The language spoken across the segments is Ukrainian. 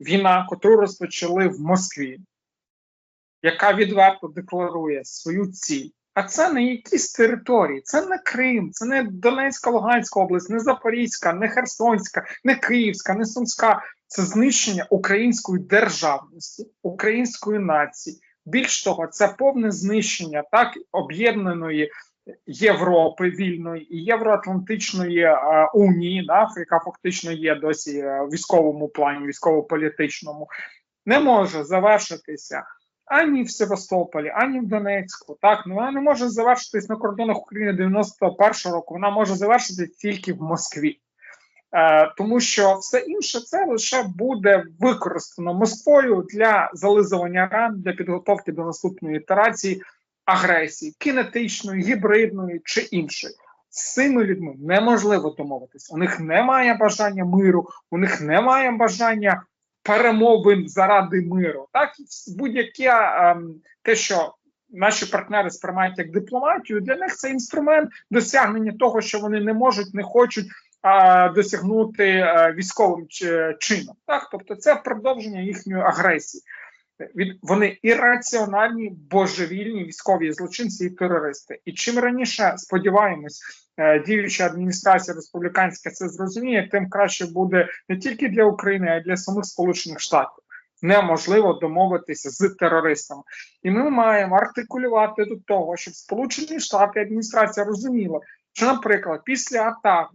війна, яку розпочали в Москві, яка відверто декларує свою ціль. А це не якісь території, це не Крим, це не Донецька, Луганська область, не Запорізька, не Херсонська, не Київська, не Сумська. Це знищення української державності, української нації. Більш того, це повне знищення так об'єднаної Європи вільної і Євроатлантичної е, унії, да, яка фактично є досі е, в військовому плані, військово-політичному, не може завершитися ані в Севастополі, ані в Донецьку. Так, ну вона не може завершитись на кордонах України 91-го року. Вона може завершитись тільки в Москві. Е, тому що все інше це лише буде використано Москвою для зализування ран для підготовки до наступної ітерації агресії, кинетичної, гібридної чи іншої. З цими людьми неможливо домовитись. У них немає бажання миру, у них немає бажання перемовин заради миру. Так, будь-яке ем, те, що наші партнери сприймають як дипломатію, для них це інструмент досягнення того, що вони не можуть, не хочуть а, досягнути а, військовим чином. Так, тобто це продовження їхньої агресії. Від вони ірраціональні, божевільні військові злочинці і терористи. І чим раніше сподіваємось, е, діюча адміністрація республіканська це зрозуміє, тим краще буде не тільки для України, а й для самих Сполучених Штатів. Неможливо домовитися з терористами, і ми маємо артикулювати до того, щоб Сполучені Штати адміністрація розуміла, що, наприклад, після атак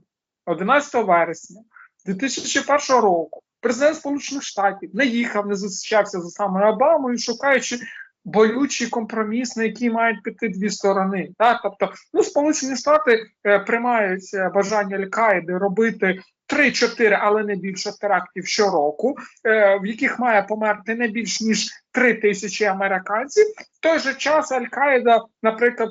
11 вересня 2001 року президент Сполучених Штатів не їхав, не зустрічався з саме Обамою, шукаючи болючий компроміс, на який мають піти дві сторони. Так? Тобто, ну, Сполучені Штати е, приймають е, бажання Аль-Каїди робити 3-4, але не більше терактів щороку, е, в яких має померти не більш ніж 3 тисячі американців. В той же час Аль-Каїда, наприклад.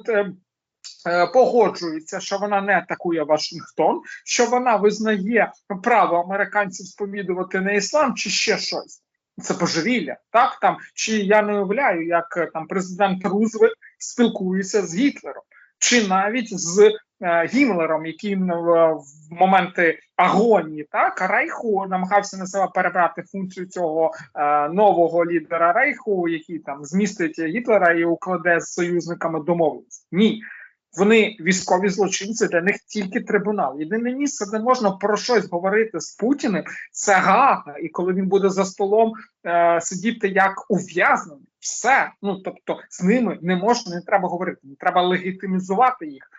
Е, Погоджується, що вона не атакує Вашингтон, що вона визнає право американців сповідувати на іслам чи ще щось. Це божевілля, так там чи я не уявляю, як е, там президент Рузвельт спілкується з Гітлером, чи навіть з е, Гімлером, який в, в моменти агонії, так Рейху намагався на себе перебрати функцію цього е, нового лідера Рейху, який там змістить Гітлера і укладе з союзниками домовленість. Ні. Вони військові злочинці, для них тільки трибунал. Єдине місце, де можна про щось говорити з Путіним, це Гага. І коли він буде за столом е, сидіти як ув'язнений, все. Ну тобто з ними не можна, не треба говорити, не треба легітимізувати їх.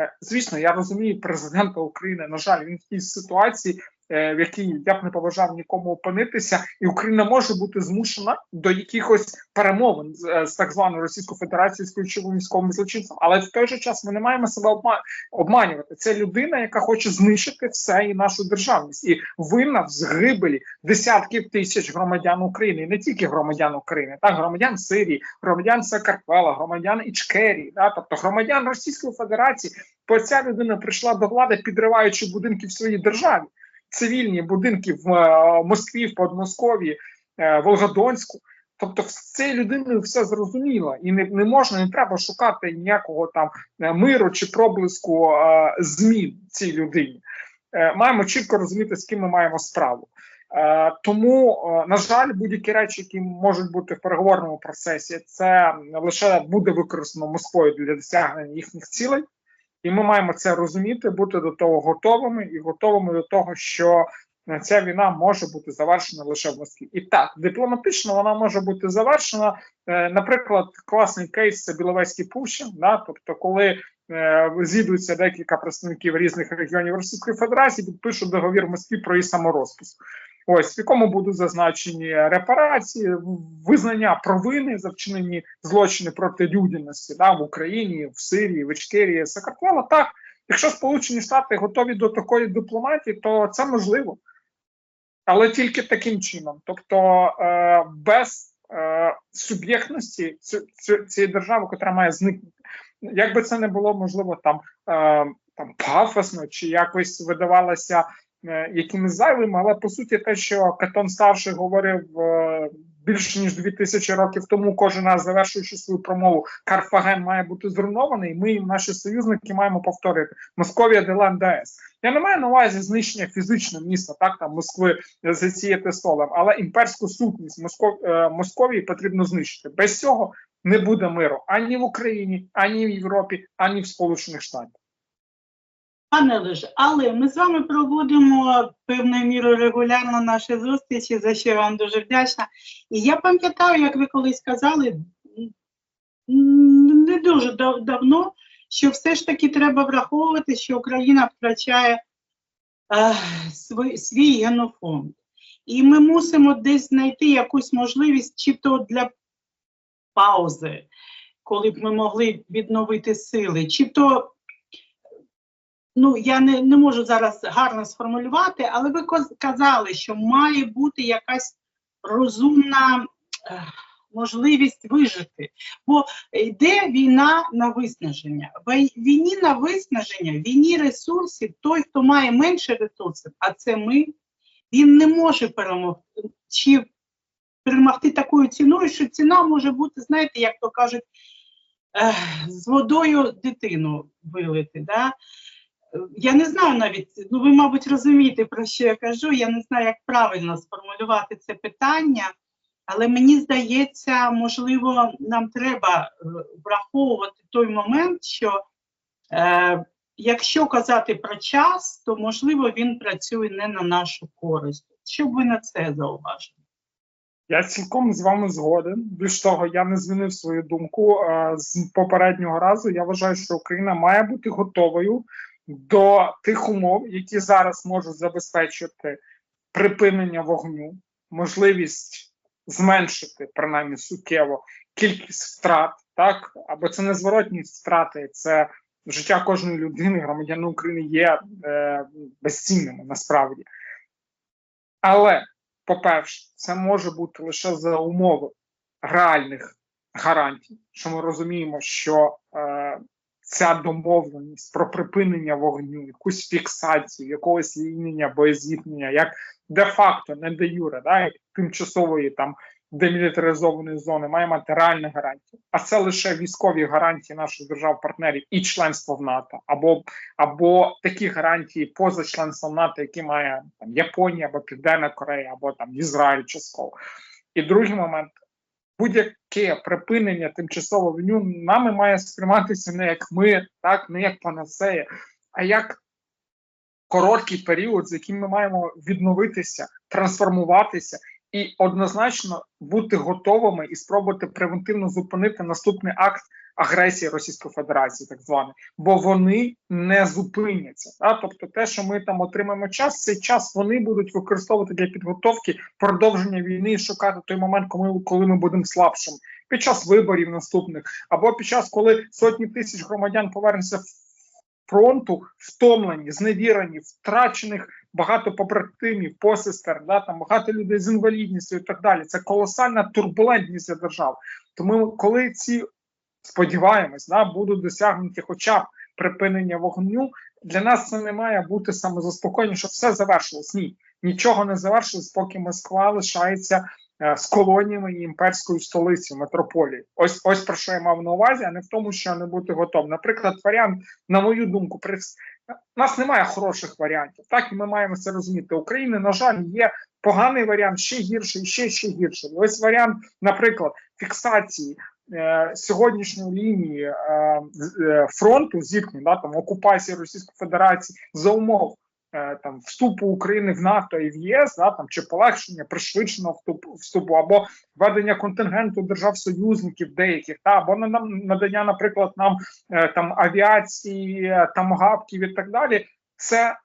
Е, звісно, я розумію президента України. На жаль, він в тій ситуації, в якій я б не побажав нікому опинитися, і Україна може бути змушена до якихось перемовин з, е, з так званою Російською Федерацією з ключовим військовим злочинцем. Але в той же час ми не маємо себе обма- обманювати. Це людина, яка хоче знищити все і нашу державність, і винна в згибелі десятків тисяч громадян України, і не тільки громадян України, так громадян Сирії, громадян Сакарквела, громадян Ічкерії, да, тобто громадян Російської Федерації. Бо ця людина прийшла до влади, підриваючи будинки в своїй державі, цивільні будинки в е, Москві, в Подмосков'ї, е, Волгодонську. Тобто, з цією людиною все зрозуміло, і не, не можна, не треба шукати ніякого там е, миру чи проблиску змін цій людині. Маємо чітко розуміти, з ким ми маємо справу. Тому, на жаль, будь-які речі, які можуть бути в переговорному процесі, це лише буде використано Москвою для досягнення їхніх цілей. І ми маємо це розуміти, бути до того готовими і готовими до того, що е, ця війна може бути завершена лише в Москві. І так, дипломатично вона може бути завершена. Е, Наприклад, класний кейс це Біловезький Пущин. Да? Тобто, коли е, зійдуться декілька представників різних регіонів Російської Федерації, підпишуть договір в Москві про її саморозпуск. Ось в якому будуть зазначені репарації, визнання провини за вчинені злочини проти людяності да, в Україні, в Сирії, в Ічкерії, Сакартвела. Так, якщо Сполучені Штати готові до такої дипломатії, то це можливо, але тільки таким чином, тобто е, без е, суб'єктності цієї держави, яка має зникнути. Як би це не було можливо там, е, там пафосно чи якось видавалося е, якимись зайвими, але по суті, те, що Катон старший говорив е, більше ніж 2000 років тому, кожен раз завершуючи свою промову, Карфаген має бути зруйнований. Ми і наші союзники маємо повторити Московія Делан ДС. Я не маю на увазі знищення фізичного міста, так там Москви засіяти столем, але імперську сутність Москов, е, Московії потрібно знищити. Без цього не буде миру ані в Україні, ані в Європі, ані в Сполучених Штатах. Пане Олеже, але ми з вами проводимо певною мірою регулярно наші зустрічі, за що я вам дуже вдячна. І я пам'ятаю, як ви колись казали, не дуже дав- давно, що все ж таки треба враховувати, що Україна втрачає е, свій, свій генофонд. І ми мусимо десь знайти якусь можливість, чи то для паузи, коли б ми могли відновити сили, чи то ну я не, не можу зараз гарно сформулювати, але ви казали, що має бути якась розумна е, можливість вижити. Бо йде війна на виснаження. В війні на виснаження, війні ресурсів, той, хто має менше ресурсів, а це ми, він не може перемогти чи перемогти такою ціною, що ціна може бути, знаєте, як то кажуть, е, з водою дитину вилити. Да? Я не знаю навіть, ну ви, мабуть, розумієте, про що я кажу. Я не знаю, як правильно сформулювати це питання, але мені здається, можливо, нам треба е, враховувати той момент, що е, якщо казати про час, то можливо він працює не на нашу користь. Що б ви на це зауважили? Я цілком з вами згоден. Більш того, я не змінив свою думку е, з попереднього разу. Я вважаю, що Україна має бути готовою до тих умов, які зараз можуть забезпечити припинення вогню, можливість зменшити принаймні суттєво кількість втрат, так або це не зворотні втрати, це життя кожної людини, громадянина України є е, безцінними насправді. Але по-перше, це може бути лише за умови реальних гарантій, що ми розуміємо, що е, ця домовленість про припинення вогню, якусь фіксацію, якогось звільнення, боєзіткнення, як де-факто, не де юре, да, як тимчасової там демілітаризованої зони, має мати реальні гарантії. А це лише військові гарантії наших держав-партнерів і членство в НАТО, або або такі гарантії поза членством НАТО, які має там Японія або Південна Корея, або там Ізраїль частково. І другий момент. Будь-яке припинення тимчасового вогню нами має сприйматися не як ми, так не як панацея, а як короткий період, з яким ми маємо відновитися, трансформуватися і однозначно бути готовими і спробувати превентивно зупинити наступний акт агресії Російської Федерації, так званий, бо вони не зупиняться. Да? Тобто, те, що ми там отримаємо час, цей час вони будуть використовувати для підготовки продовження війни шукати той момент, коли, коли ми будемо слабшими під час виборів наступних, або під час, коли сотні тисяч громадян повернуться в фронту, втомлені, зневірені, втрачених багато побратимів, посестер, да, там багато людей з інвалідністю і так далі. Це колосальна турбулентність для держав. Тому, коли ці сподіваємось, да, будуть досягнуті, хоча б припинення вогню, для нас це не має бути самозаспокоєння, що все завершилось. Ні, нічого не завершилось, поки Москва лишається е, з колоніями і імперською столицею метрополії. Ось ось про що я мав на увазі, а не в тому, що не бути готовим. Наприклад, варіант, на мою думку, при у нас немає хороших варіантів. Так і ми маємо це розуміти. України, на жаль, є поганий варіант, ще гірший, ще ще гірший. Ось варіант, наприклад, фіксації сьогоднішньої лінії е, е, фронту зіткнень, да, там окупації Російської Федерації за умов е, там вступу України в НАТО і в ЄС, да, там чи полегшення пришвидшеного вступу вступу, або введення контингенту держав-союзників деяких, та або на надання, наприклад, нам е, там авіації, е, там гавків і так далі. Це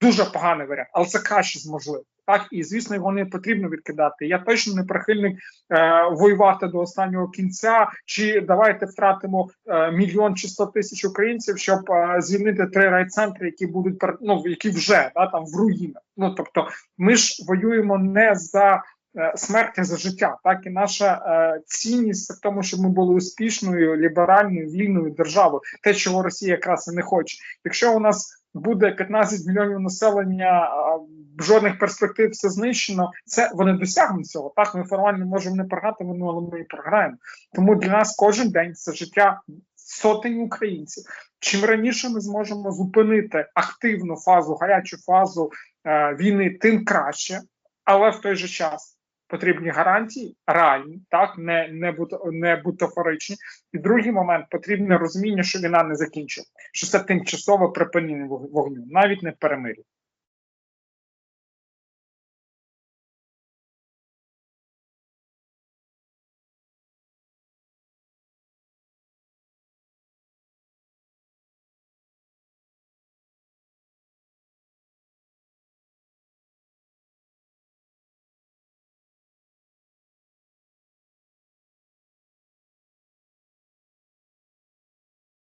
дуже поганий варіант, але це краще з можливих. Так, і звісно, його не потрібно відкидати. Я точно не прихильник е, воювати до останнього кінця, чи давайте втратимо е, мільйон чи сто тисяч українців, щоб е, звільнити три райцентри, які будуть ну, які вже да, там в руїнах. Ну тобто, ми ж воюємо не за е, смерть, за життя. Так і наша е, цінність в тому, щоб ми були успішною, ліберальною, вільною державою, те, чого Росія якраз і не хоче. Якщо у нас буде 15 мільйонів населення, жодних перспектив, все знищено. Це вони досягнуть цього. Так, ми формально можемо не програти, ну, але ми і програємо. Тому для нас кожен день це життя сотень українців. Чим раніше ми зможемо зупинити активну фазу, гарячу фазу е, війни, тим краще, але в той же час потрібні гарантії, реальні, так не, не, бут- не бутафоричні. І другий момент потрібне розуміння, що війна не закінчена, що це тимчасове припинення вогню, навіть не перемир'я.